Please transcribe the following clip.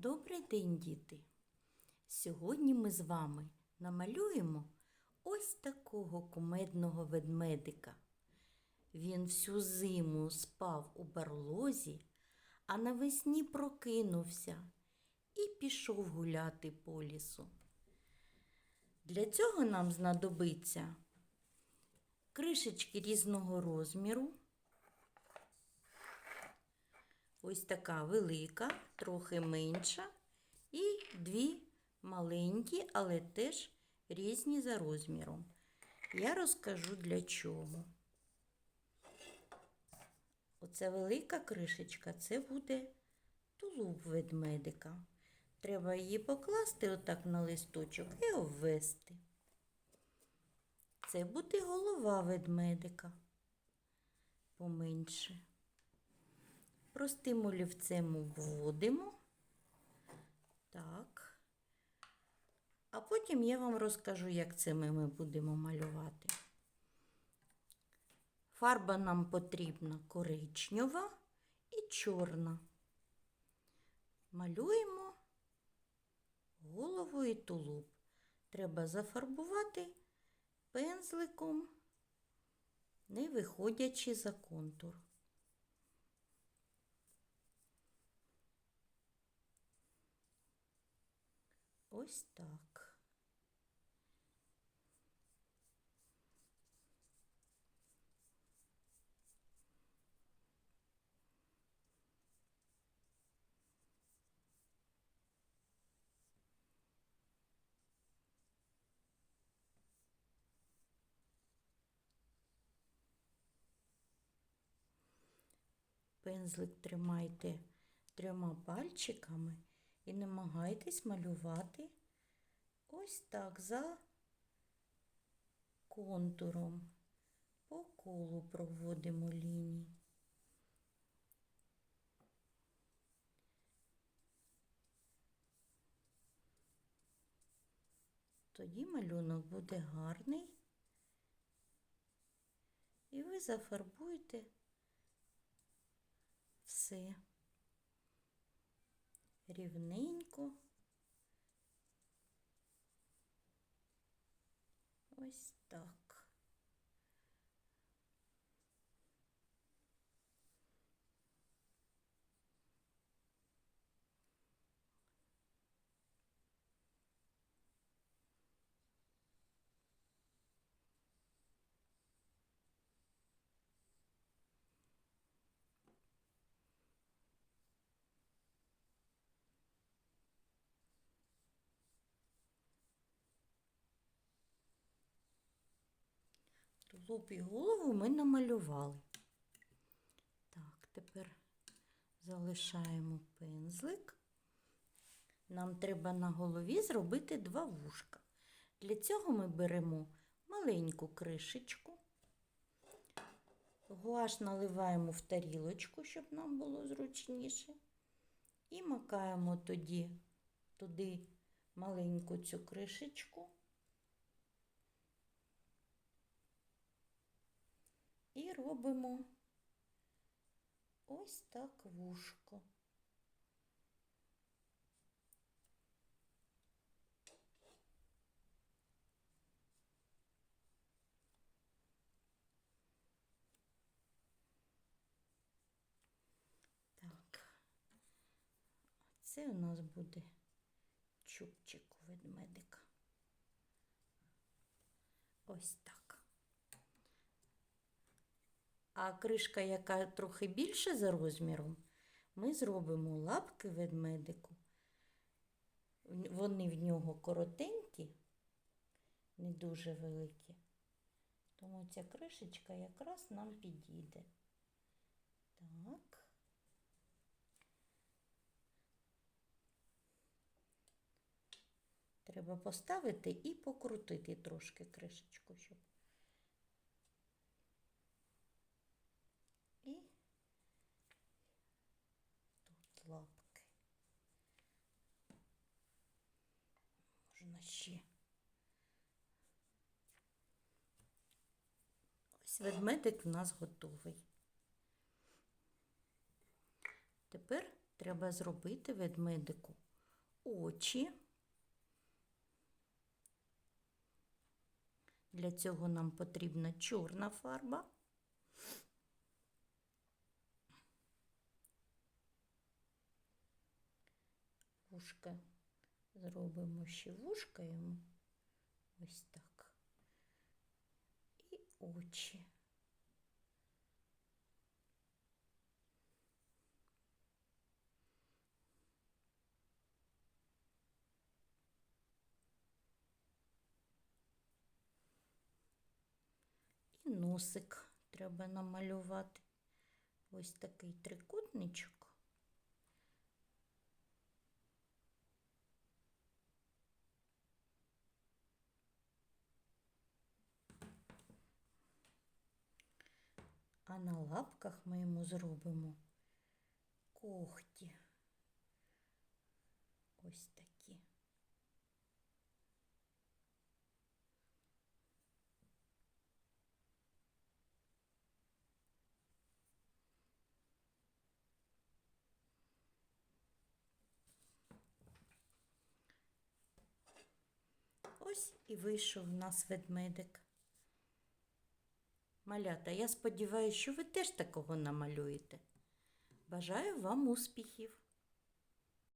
Добрий день, діти! Сьогодні ми з вами намалюємо ось такого кумедного ведмедика. Він всю зиму спав у барлозі, а навесні прокинувся і пішов гуляти по лісу. Для цього нам знадобиться кришечки різного розміру. Ось така велика, трохи менша, і дві маленькі, але теж різні за розміром. Я розкажу для чого. Оця велика кришечка це буде тулуб ведмедика. Треба її покласти отак на листочок і обвести. Це буде голова ведмедика поменше. Простим олівцем вводимо. Так. А потім я вам розкажу, як це ми, будемо малювати. Фарба нам потрібна коричнева і чорна. Малюємо голову і тулуб. Треба зафарбувати пензликом, не виходячи за контур. Ось так. Пензлик тримайте трьома пальчиками і намагайтесь малювати ось так за контуром. По колу проводимо лінії. Тоді малюнок буде гарний, і ви зафарбуєте все рівненько. Ось так. Тулуб і голову ми намалювали. Так, тепер залишаємо пензлик. Нам треба на голові зробити два вушка. Для цього ми беремо маленьку кришечку, гуаш наливаємо в тарілочку, щоб нам було зручніше. І макаємо тоді туди маленьку цю кришечку. І робимо ось так вушко. Так, це у нас буде чубчик у ведмедика. Ось так. А кришка, яка трохи більше за розміром, ми зробимо лапки ведмедику. Вони в нього коротенькі, не дуже великі. Тому ця кришечка якраз нам підійде. Так. Треба поставити і покрутити трошки кришечку, щоб І тут лапки. Можна ще. Ось ведмедик в нас готовий. Тепер треба зробити ведмедику очі. Для цього нам потрібна чорна фарба. Вушка зробимо ще вушка йому. Ось так. І очі. І носик треба намалювати. Ось такий трикутничок. А на лапках ми йому зробимо когті. Ось такі. Ось і вийшов в нас ведмедик. Малята, я сподіваюся, що ви теж такого намалюєте. Бажаю вам успіхів!